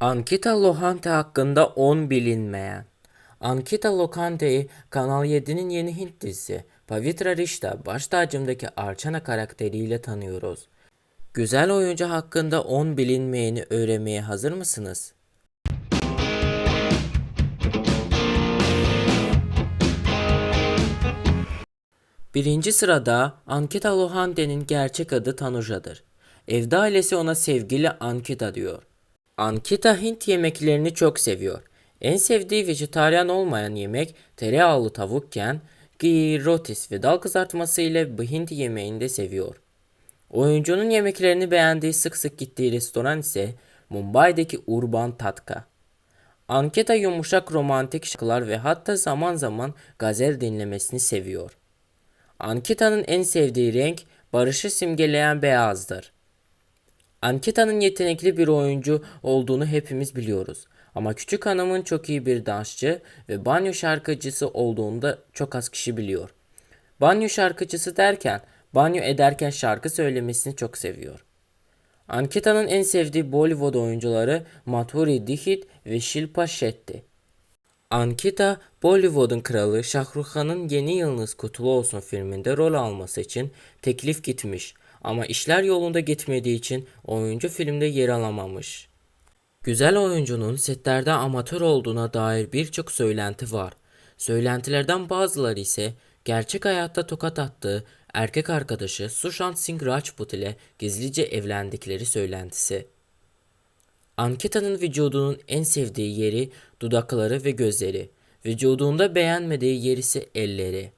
Ankita Lohante hakkında 10 bilinmeyen. Ankita Lohante'yi Kanal 7'nin yeni Hint dizisi Pavitra Rishta baş tacımdaki Archana karakteriyle tanıyoruz. Güzel oyuncu hakkında 10 bilinmeyeni öğrenmeye hazır mısınız? Birinci sırada Ankita Lohante'nin gerçek adı Tanuja'dır. Evde ailesi ona sevgili Ankita diyor. Ankita Hint yemeklerini çok seviyor. En sevdiği vejetaryen olmayan yemek tereyağlı tavukken ghee, rotis ve dal kızartması ile Hint yemeğini de seviyor. Oyuncunun yemeklerini beğendiği sık sık gittiği restoran ise Mumbai'deki Urban Tatka. Anketa yumuşak romantik şarkılar ve hatta zaman zaman gazel dinlemesini seviyor. Ankita'nın en sevdiği renk barışı simgeleyen beyazdır. Ankita'nın yetenekli bir oyuncu olduğunu hepimiz biliyoruz. Ama küçük hanımın çok iyi bir dansçı ve banyo şarkıcısı olduğunu da çok az kişi biliyor. Banyo şarkıcısı derken banyo ederken şarkı söylemesini çok seviyor. Ankita'nın en sevdiği Bollywood oyuncuları Madhuri Dixit ve Shilpa Shetty. Ankita, Bollywood'un kralı Shah Rukh Khan'ın Yeni Yılınız Kutlu Olsun filminde rol alması için teklif gitmiş ama işler yolunda gitmediği için oyuncu filmde yer alamamış. Güzel oyuncunun setlerde amatör olduğuna dair birçok söylenti var. Söylentilerden bazıları ise gerçek hayatta tokat attığı erkek arkadaşı Sushant Singh Rajput ile gizlice evlendikleri söylentisi. Ankita'nın vücudunun en sevdiği yeri dudakları ve gözleri. Vücudunda beğenmediği yer ise elleri.